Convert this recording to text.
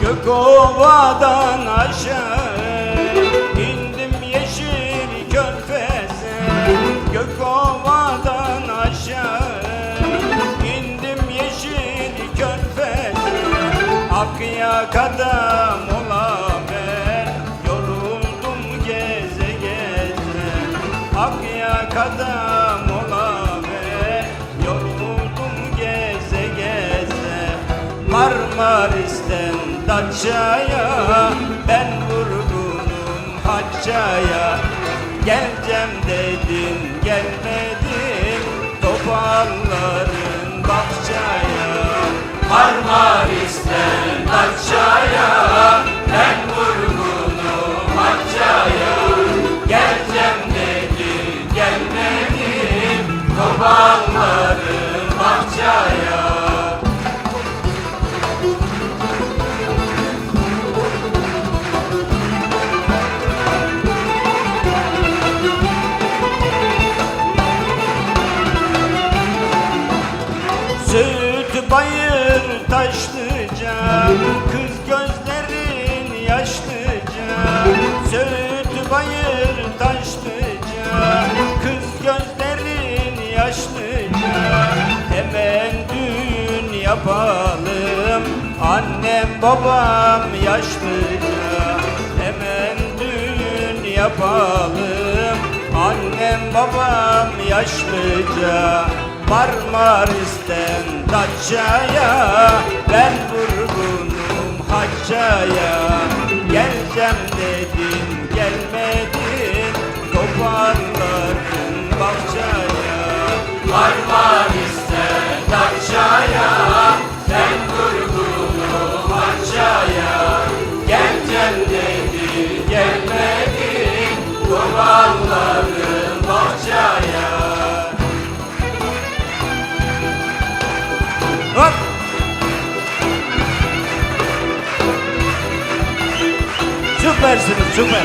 Gökovadan aşağı indim yeşil körfeze. Gökovadan aşağı indim yeşil körfeze. Akyak adam olaver Yoruldum geze geze. Akyak Marmaris'ten Datça'ya Ben vurgunum Hacca'ya Geleceğim dedin gelmedin Topalların Bahçaya. Marmaris'ten Datça'ya Ben vurgunum Hacca'ya Geleceğim dedin gelmedin Topalların Bahçaya bayır taşlıca Kız gözlerin yaşlıca. Süt bayır taşlıca Kız gözlerin yaşlıca. Hemen düğün yapalım Annem babam yaşlıca. Hemen düğün yapalım Annem babam yaşlıca Marmaris'ten Datça'ya Ben vurgunum Hacca'ya. Geleceğim dedin gelmedin Toparların bahçaya. Marmaris'ten Hop! Süpersiniz süper.